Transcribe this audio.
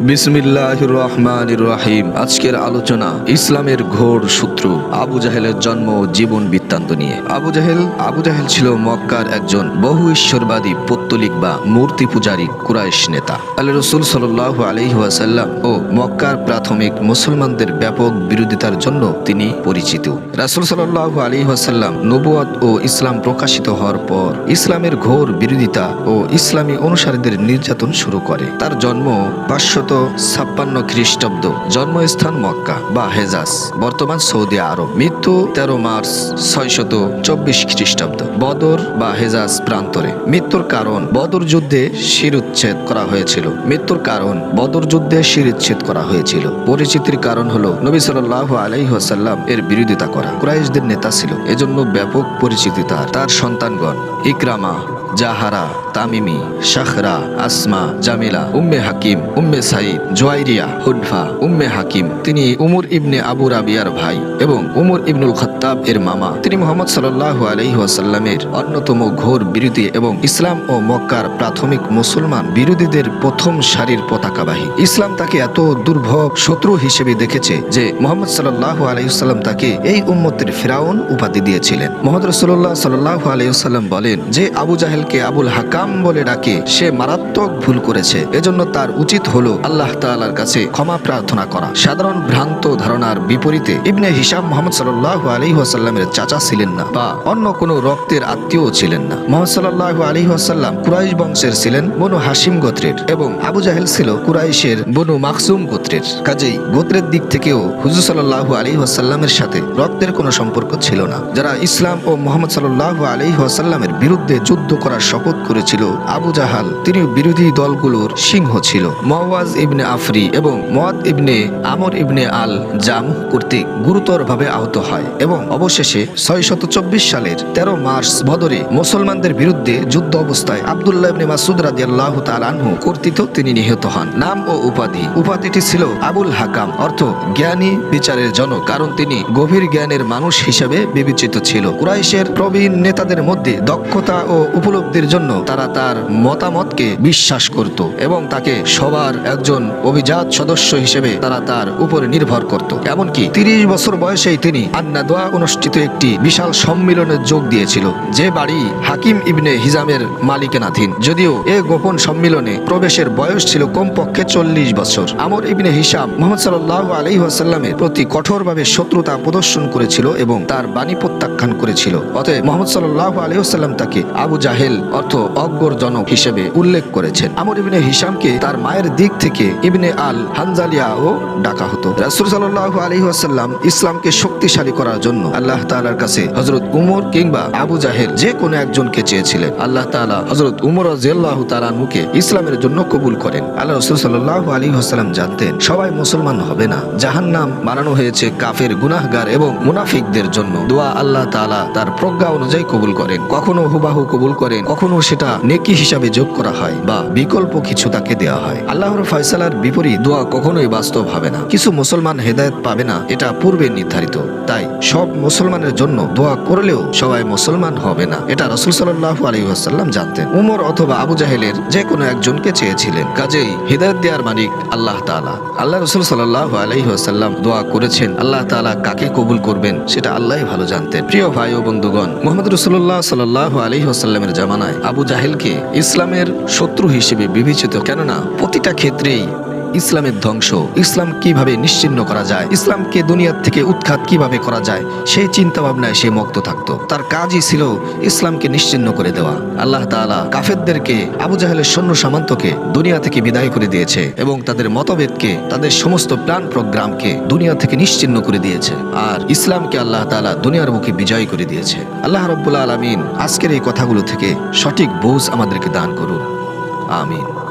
বিসমিল্লাহ রহমান রহিম আজকের আলোচনা, ইসলামের ঘোর শত্রু, আবু জাহেলের জন্ম জীবন বৃত্তান্ত নিয়ে। আবু জাহেল আবু জাহেল ছিল মক্কার একজন বহু ঈশ্বরবাদী, পত্তলিক বা মূর্তি পূজারী কুরাইশ নেতা। আল্লাহ রসুল সাল্লাহ আলহিহাসাল্লাম ও মক্কার প্রাথমিক মুসলমানদের ব্যাপক বিরোধিতার জন্য তিনি পরিচিত। রাসুল সাল্লাহ আলহিহাসাল্লাম নবুয়াত ও ইসলাম প্রকাশিত হওয়ার পর ইসলামের ঘোর বিরোধিতা ও ইসলামী অনুসারীদের নির্যাতন শুরু করে। তার জন্ম পাঁচশত ছাপ্পান্ন খ্রিস্টাব্দ, জন্মস্থান মক্কা বা হেজাজ, বর্তমান সৌদি আরব। মৃত্যু তেরো মার্চ ছয়শত চব্বিশ খ্রিস্টাব্দ, বদর বা হেজাজ প্রান্তরে। মৃত্যুর কারণ, বদর যুদ্ধে শিরুচ্ছেদ করা হয়েছিল। মৃত্যুর কারণ, বদর যুদ্ধে শিরুচ্ছেদ করা হয়েছিল। পরিচিতির কারণ হলো, নবী সাল্লাহ আলাইহাসাল্লাম এর বিরোধিতা করা। কুরাইশদের নেতা ছিল, এজন্য ব্যাপক পরিচিতি তার। তার সন্তানগণ, ইকরামা, জাহারা, তামিমি শাখরা আসমা, জামিলা, উম্মে হাকিম, উম্মে সাইদ, জোয়াইরিয়া হুডফা উম্মে হাকিম, তিনি উমর ইবনে আবু রাবিয়ার ভাই এবং উমর ইবনুল খত্তাব এর মামা। তিনি মোহাম্মদ সাল্লাহ আলহিহাসাল্লামের অন্যতম ঘোর বিরোধী এবং ইসলাম ও মক্কার প্রাথমিক মুসলমান বিরোধীদের প্রথম সারির পতাকাবাহী। ইসলাম তাকে এত দুর্ভোগ শত্রু হিসেবে দেখেছে যে মোহাম্মদ সাল্লাহ আলহিহাল্লাম তাকে এই উম্মতের ফেরাউন উপাধি দিয়েছিলেন। মোহাম্মদ রসুল্লাহ সাল্লাহ আলহিহাল্লাম বলেন যে, আবু জাহেলকে আবুল হাকাম বলে ডাকে, সে মারাত্মক ভুল করেছে। এজন্য তার উচিত হলো আল্লাহ তাআলার কাছে ক্ষমা প্রার্থনা করা। সাধারণ ভ্রান্ত ধারণার বিপরীতে ইবনে হিসাম মোহাম্মদ সাল্লাহ আলী ওয়াসাল্লামের চাচা ছিলেন না বা অন্য কোনো রক্তের আত্মীয় ছিলেন না। মোহাম্মদ সাল্লাহ আলী ওয়াসাল্লাম কুরাইশ বংশের ছিলেন বনু হাসিম গোত্রের এবং আবু জাহেল ছিল কুরাইশের বনু মাকসুম গোত্রের। কাজেই গোত্রের দিক থেকেও হুজুর সাল্লাহ আলী ওয়াসাল্লামের সাথে রক্তের কোনো সম্পর্ক ছিল না। যারা ইসলাম ও মোহাম্মদ সাল্লাহ আলী ওয়াসাল্লামের বিরুদ্ধে যুদ্ধ করার শপথ করেছিল আবু জাহাল তিনি বিরোধী দলগুলোর সিংহ ছিল। মওয়াজ ইবনে আফরি এবং মদ ইবনে আমর ইবনে আল জাম কর্তৃক গুরুতরভাবে আহত হয় এবং অবশেষে ছয় সালের তেরো মার্চ বদরে মুসলমানদের বিরুদ্ধে যুদ্ধ অবস্থায় আবদুল্লাহ ইবনে মাসুদ রাজি আল্লাহ আনহু কর্তৃক তিনি নিহত হন। নাম ও উপাধি। উপাধিটি ছিল আবুল হাকাম, অর্থ জ্ঞানী, বিচারের জনক, কারণ তিনি গভীর জ্ঞানের মানুষ হিসেবে বিবেচিত ছিল। কুরাইশের প্রবীণ নেতাদের মধ্যে দক্ষতা ও উপলব্ধির জন্য তারা তার মতামতকে বিশ্বাস করত এবং তাকে সবার একজন অভিজাত সদস্য হিসেবে তারা তার উপরে নির্ভর করত। এমনকি তিরিশ বছর বয়সেই তিনি আন্নাদোয়া অনুষ্ঠিত একটি বিশাল সম্মিলনে যোগ দিয়েছিল, যে বাড়ি হাকিম ইবনে হিজামের মালিকানাধীন। যদিও এ গোপন সম্মিলনে প্রবেশের বয়স ছিল কমপক্ষে চল্লিশ বছর। আমর ইবনে হিসাম মোহাম্মদ সাল্লাহ আলহি আসাল্লামের প্রতি কঠোরভাবে শত্রুতা প্রদর্শন করেছিল এবং তার বাণী প্রত্যাখ্যান করেছিল। অতএব মোহাম্মদ সাল্লাহ আলহি আসাল্লাম তাকে আবু জাহেল অর্থ অজ্ঞরজনক হিসেবে উল্লেখ করেছেন। আমর ইবনে হিসামকে তার মায়ের দিক থেকে ইবনে আল হানজালিয়া ও ডাকা হতো। রাসুল সাল্লাহ আলী আসাল্লাম ইসলামকে শক্তিশালী করার জন্য আল্লাহ তাআলার কাছে হজরত উমর কিংবা আবু জাহেল যে কোনো একজনকে চেয়েছিলেন। আল্লাহ তাআলা হজরত উমর রাজিয়াল্লাহু তাআলার মুখে ইসলামের জন্য কবুল করেন। আল্লাহ রসুল সাল্লাহ আলী আসাল্লাম জানতেন, সবাই মুসলমান হবে না। জাহান্নাম বানানো হয়েছে কাফের, গুনাহগার এবং মুনাফিকদের জন্য। দোয়া আল্লাহ তাআলা তার প্রজ্ঞা অনুযায়ী কবুল করেন। কখনো হুবাহু কবুল করেন, কখনো সেটা নেকি হিসাবে যোগ করা হয় বা বিকল্প কিছু তাকে দেওয়া হয়। আল্লাহর ফয়সালার বিপরীত দোয়া কখনোই বাস্তব হবে না। কিছু মুসলমান হেদায়েত পাবে না, এটা পূর্বে নির্ধারিত। তাই সব মুসলমানের জন্য দোয়া করলেও সবাই মুসলমান হবে না। এটা রসুল সাল্লাহ আলহিহাসাল্লাম জানতেন। উমর অথবা আবু জাহেলের যে কোনো একজনকে চেয়েছিলেন। কাজেই হৃদায়ত দেওয়ার মালিক আল্লাহ তাআলা। আল্লাহ রসুল সাল্লাহ আলহিহাসাল্লাম দোয়া করেছেন, আল্লাহ তাআলা কাকে কবুল করবেন সেটা আল্লাহ ভালো জানতেন। প্রিয় ভাই ও বন্ধুগণ, মোহাম্মদ রসুল্লাহ সাল্লাহ আলহিহাসাল্লামের জামানায় আবু জাহেলকে ইসলামের শত্রু হিসেবে বিবেচিত, কেননা প্রতিটা ক্ষেত্রেই ইসলামের ধ্বংস। ইসলাম কীভাবে নিশ্চিন্ন করা যায়? ইসলামকে দুনিয়ার থেকে উৎখাত কীভাবে করা যায়? সেই চিন্তা ভাবনায় সে মুক্ত থাকতো। তার কাজই ছিল ইসলামকে নিশ্চিন্ন করে দেওয়া। আল্লাহ তাআলা কাফেরদেরকে আবু জাহেলের সৈন্য সামন্তকে দুনিয়া থেকে বিদায় করে দিয়েছে এবং তাদের মতভেদকে, তাদের সমস্ত প্ল্যান প্রোগ্রামকে দুনিয়া থেকে নিশ্চিন্ন করে দিয়েছে। আর ইসলামকে আল্লাহ তাআলা দুনিয়ার মুখে বিজয় করে দিয়েছে। আল্লাহ রব্বুল আলমিন আজকের এই কথাগুলো থেকে সঠিক বোঝ আমাদেরকে দান করুন। আমিন।